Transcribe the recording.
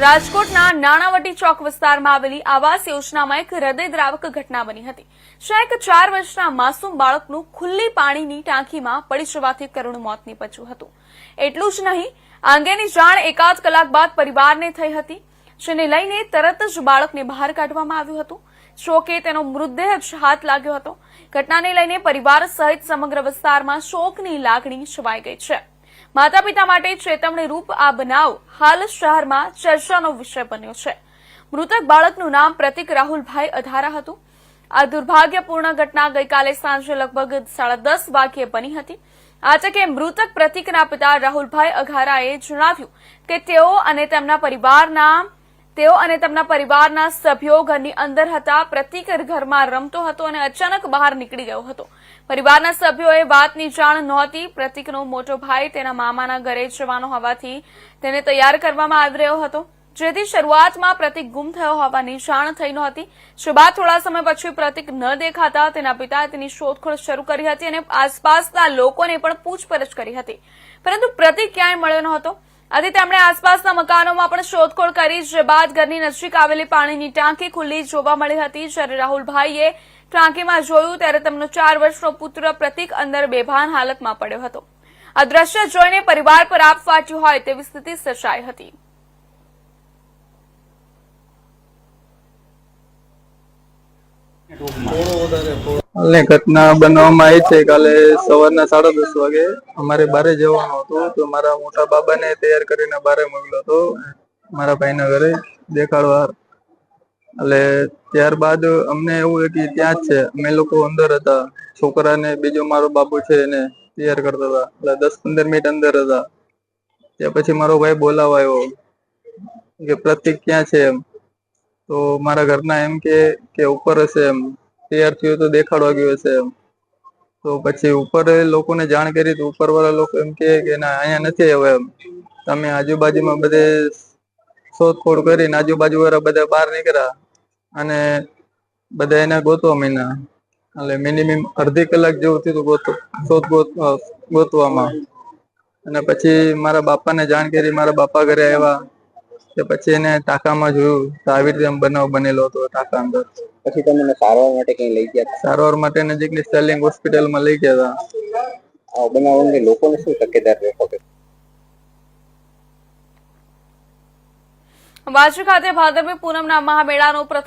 રાજકોટના નાણાવટી ચોક વિસ્તારમાં આવેલી આવાસ યોજનામાં એક હૃદયદ્રાવક ઘટના બની હતી. જ્યાં એક ચાર વર્ષના માસૂમ બાળકનું ખુલ્લી પાણીની ટાંકીમાં પડી જવાથી કરુણ મોત નીપજ્યું હતું. એટલું જ નહીં, આ અંગેની જાણ એકાદ કલાક બાદ પરિવારને થઈ હતી, જેને લઈને તરત જ બાળકને બહાર કાઢવામાં આવ્યું હતું. શોકે તેનો મૃતદેહ જ હાથ લાગ્યો હતો. ઘટનાને લઈને પરિવાર સહિત સમગ્ર વિસ્તારમાં શોકની લાગણી છવાઈ ગઈ છે. માતા પિતા માટે ચેતવણી રૂપ આ બનાવ હાલ શહેરમાં ચર્ચાનો વિષય બન્યો છે. મૃતક બાળકનું નામ પ્રતિક રાહુલભાઈ અધારા હતું. આ દુર્ભાગ્યપૂર્ણ ઘટના ગઈકાલે સાંજે લગભગ સાડા દસ વાગ્યે બની હતી. આ તકે મૃતક પ્રતિકના પિતા રાહુલભાઈ અઘારાએ જણાવ્યું કે તેઓ અને તેમના પરિવારના તેઓ અને તેમના પરિવારના સભ્યો ઘરની અંદર હતા. પ્રતિક ઘરમાં રમતો હતો અને અચાનક બહાર નીકળી ગયો હતો. પરિવારના સભ્યોએ વાતની જાણ નહોતી. પ્રતિકનો મોટો ભાઈ તેના મામાના ઘરે જવાનો હોવાથી તેને તૈયાર કરવામાં આવી રહ્યો હતો. જેથી શરૂઆતમાં પ્રતિક ગુમ થયો હોવાની જાણ થઈ નહોતી. બાદ થોડા સમય પછી પ્રતિક ન દેખાતા તેના પિતાએ તેની શોધખોળ શરૂ કરી હતી અને આસપાસના લોકોને પણ પૂછપરછ કરી હતી. પરંતુ પ્રતિક ક્યાંય મળ્યો નહોતો. આથી તેમણે આસપાસના મકાનોમાં પણ શોધખોળ કરી, જે બાદ ઘરની નજીક આવેલી પાણીની ટાંકી ખુલ્લી જોવા મળી હતી. જ્યારે રાહુલભાઈએ ટાંકીમાં જોયું, ત્યારે તેમનો ચાર વર્ષનો પુત્ર પ્રતિક અંદર બેભાન હાલતમાં પડ્યો હતો. આ દ્રશ્ય જોઈને પરિવાર પર આપ ફાટ્યું હોય તેવી સ્થિતિ સર્જાઈ હતી. હાલની ઘટના બનવામાં આવી છે. કાલે સવારના સાડા દસ વાગે અમારે બારે જવાનું હતું. તો મારા મોટા બાબાને તૈયાર કરીને બારે મોકલ્યો હતો. મારા ભાઈના ઘરે દેખાડવા. એટલે ત્યારબાદ અમને એવું કે ત્યાં જ છે. અમે લોકો અંદર હતા. છોકરાને બીજો મારો બાબુ છે એને તૈયાર કરતા હતા. એટલે દસ પંદર મિનિટ અંદર હતા. ત્યાં પછી મારો ભાઈ બોલાવાયો કે પ્રતિક ક્યાં છે એમ. તો મારા ઘરના એમ કે ઉપર હશે એમ. તૈયાર થયું તો દેખાડવા ગયો હશે એમ. તો પછી ઉપર લોકોને જાણ કરી તો ઉપર વાળા લોકો એમ કે ના, અહીંયા નથી હવે એમ. તમે આજુબાજુમાં બધે શોધખોળ કરીને આજુબાજુ વાળા બધા બહાર નીકળ્યા અને બધા એને ગોતવા માંડ્યા. એટલે મિનિમમ અડધી કલાક જેવું થયું ગોત, શોધ ગોત ગોતવામાં. અને પછી મારા બાપાને જાણ કરી, મારા બાપા ઘરે આવ્યા. કે પછી એને ટાંકામાં જોયું તો આવી રીતે બનાવ બનેલો હતો ટાંકા અંદર. પછી તમને સારવાર માટે કઈ લઈ ગયા સારવાર માટે નજીકની સ્ટેલિંગ હોસ્પિટલમાં લઈ ગયા હતા. આ બનાવ અંગે લોકોને શું તકેદાર રહેવો કે વાજુ ખાતે ભાદરવી પૂનમના મહામેળાનો પ્રથમ